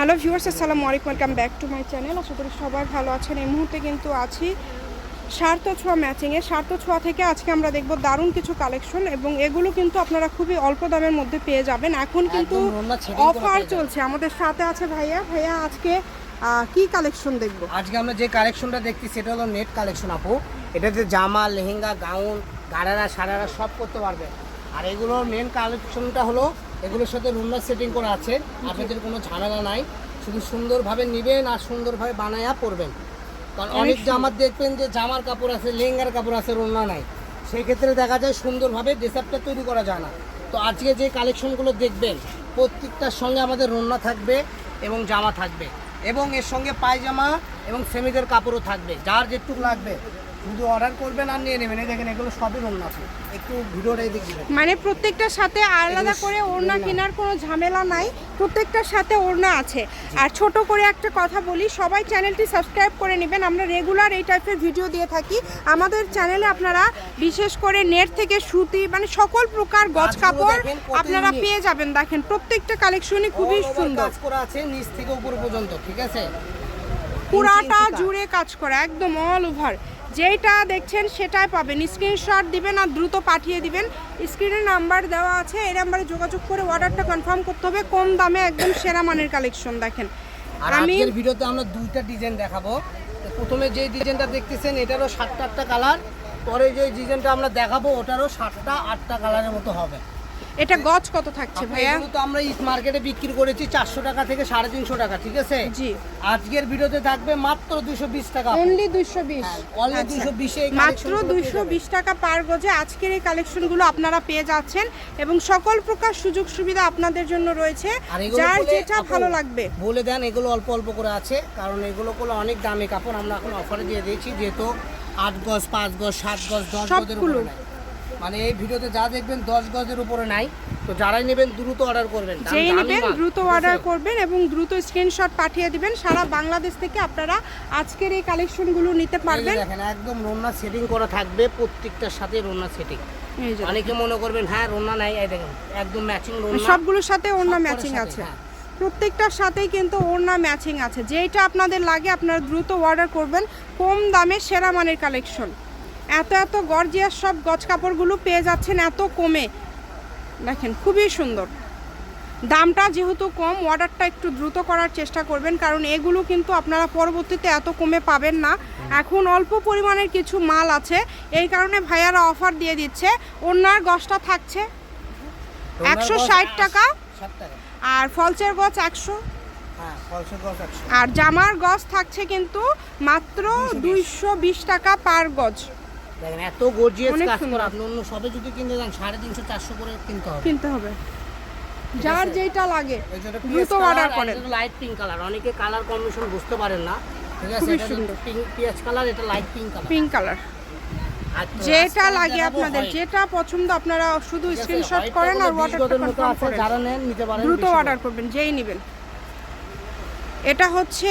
Hello viewers আসসালামু আলাইকুম welcome back to my channel. আশা করি সবাই ভালো আছেন। এই মুহূর্তে কিন্তু আছি স্বার্থ ছোঁয়া ম্যাচিংয়ে স্বার্থ ছোঁয়া থেকে আজকে আমরা দেখব দারুণ কিছু কালেকশন এবং এগুলো কিন্তু আপনারা খুবই অল্প দামের মধ্যে পেয়ে যাবেন। এখন কিন্তু অফার চলছে। আমাদের সাথে আছে ভাইয়া। ভাইয়া আজকে কি কালেকশন দেখব? আজকে আমরা যে কালেকশনটা দেখছি সেটা হলো নেট কালেকশন আপু। এটাতে জামা লেহেঙ্গা গাউন গাড়ারা সারারা সব করতে পারবে। আর এগুলোর মেন কালেকশনটা হলো এগুলোর সাথে রুমনার সেটিং করা আছে। আপনাদের কোনো ঝামেলা নাই। শুধু সুন্দরভাবে নেবেন আর সুন্দরভাবে বানায়া পরবেন। কারণ অনেক জামার দেখবেন যে জামার কাপড় আছে লেহেঙ্গার কাপড় আছে রুমনা নাই। সেই ক্ষেত্রে দেখা যায় সুন্দরভাবে ড্রেসআপটা তৈরি করা যায় না। তো আজকে যে কালেকশনগুলো দেখবেন প্রত্যেকটার সঙ্গে আমাদের রন্না থাকবে এবং জামা থাকবে। এবং এর সঙ্গে পায়জামা এবং সেমিদের কাপড়ও থাকবে। যার যেটুকু লাগবে। শুধু অর্ডার করবেন আর নিয়ে নেবেন। এই দেখেন এগুলো সবই রন্না আছে। একটু ভিডিওটা এদিক মানে প্রত্যেকটার সাথে আলাদা করে ওড়না ওড়না। কেনার কোনো ঝামেলা নাই। প্রত্যেকটার সাথে ওড়না আছে। আর ছোট করে একটা কথা বলি সবাই চ্যানেলটি সাবস্ক্রাইব করে নেবেন। আমরা রেগুলার এই টাইপের ভিডিও দিয়ে থাকি। আমাদের চ্যানেলে আপনারা বিশেষ করে নেট থেকে সুতি মানে সকল প্রকার গজ কাপড় আপনারা পেয়ে যাবেন। দেখেন প্রত্যেকটা কালেকশনই খুবই সুন্দর। করা আছে নিচ থেকে উপর পর্যন্ত ঠিক আছে? পুরাটা। জুড়ে কাজ করা একদম অল ওভার যেইটা দেখছেন সেটাই পাবেন। স্ক্রিনশট দিবেন আর দ্রুত পাঠিয়ে দিবেন। স্ক্রিনে নাম্বার দেওয়া আছে এই নাম্বারে যোগাযোগ করে অর্ডারটা কনফার্ম করতে হবে। কম দামে একদম সেরা মানের কালেকশন দেখেন। আর আমি আজকের ভিডিওতে আমরা দুইটা ডিজাইন দেখাবো। প্রথমে যে ডিজাইনটা দেখতেছেন এটারও সাতটা আটটা কালার পরে যে ডিজাইনটা আমরা দেখাবো ওটারও সাতটা আটটা কালারের মতো হবে। এটা গজ কত থাকছে ভাইয়া? এগুলো তো আমরা ইট মার্কেটে বিক্রি করেছি চারশো টাকা থেকে সাড়ে তিনশো টাকা ঠিক আছে? জি। আজকের ভিডিওতে থাকবে মাত্র দুশো বিশ টাকা। অনলি দুইশো বিশ। অনলি দুশো বিশে মাত্র দুইশো বিশ টাকা পার গজে আজকের এই কালেকশনগুলো আপনারা পেয়ে যাচ্ছেন এবং সকল প্রকার সুযোগ সুবিধা আপনাদের জন্য রয়েছে। যার যেটা ভালো লাগবে। বলে দেন এগুলো অল্প অল্প করে আছে কারণ এগুলো করলে অনেক দামি কাপড় আমরা এখন অফারে দিয়ে দিয়েছি যেহেতু আট গজ পাঁচ গজ সাত গজ দশ গজের উপরে মানে এই ভিডিওতে যা দেখবেন দশ গজের উপরে নাই। তো যারাই নেবেন দ্রুত অর্ডার করবেন। যেই নেবেন দ্রুত অর্ডার করবেন এবং দ্রুত স্ক্রিনশট পাঠিয়ে দিবেন। সারা বাংলাদেশ থেকে আপনারা আজকের এই কালেকশনগুলো নিতে পারবেন। দেখেন একদম রোনা সেটিং করা থাকবে প্রত্যেকটার সাথে রোনা সেটিং অনেকে মনে করবেন হ্যাঁ রোনা নাই। এই দেখেন একদম ম্যাচিং রোনা সবগুলোর সাথে ওড়না ম্যাচিং আছে। হ্যাঁ। প্রত্যেকটার সাথেই কিন্তু ওড়না ম্যাচিং আছে। যেটা আপনাদের লাগে আপনারা দ্রুত অর্ডার করবেন। কম দামে সেরা মানের কালেকশন এত এত গর্জিয়াস সব গজ কাপড়গুলো পেয়ে যাচ্ছেন এত কমে। দেখেন খুবই সুন্দর। দামটা যেহেতু কম অর্ডারটা একটু দ্রুত করার চেষ্টা করবেন কারণ এগুলো কিন্তু আপনারা পরবর্তীতে এত কমে পাবেন না। এখন অল্প পরিমাণের কিছু মাল আছে। এই কারণে ভাইয়ারা অফার দিয়ে দিচ্ছে। ওনার গজটা থাকছে একশো ষাট টাকা। আর ফলসের গছ একশো। হ্যাঁ একশো। আর জামার গজ থাকছে কিন্তু মাত্র দুইশো বিশ টাকা পার গজ। দেখেন এত গর্জিয়াস কাজ। করা আপনি অন্য সবে যদি কিনতে যান সাড়ে তিনশো চারশো করে কিনতে হবে। কিনতে হবে। যার যেটা লাগে দ্রুত অর্ডার করেন। লাইট পিঙ্ক কালার অনেকে কালার কম্বিনেশন বুঝতে পারেন না। ঠিক আছে এটা। পিঙ্ক পিঁয়াজ কালার এটা light pink colour pink colour যেটা লাগে আপনাদের যেটা পছন্দ আপনারা শুধু স্ক্রিনশট করেন আর হলো 20 অর্ডারটা গজের মতো কনফার্ম করেন। যারা নেন নিতে পারেন দ্রুত অর্ডার করবেন যেই নেবেন। এটা হচ্ছে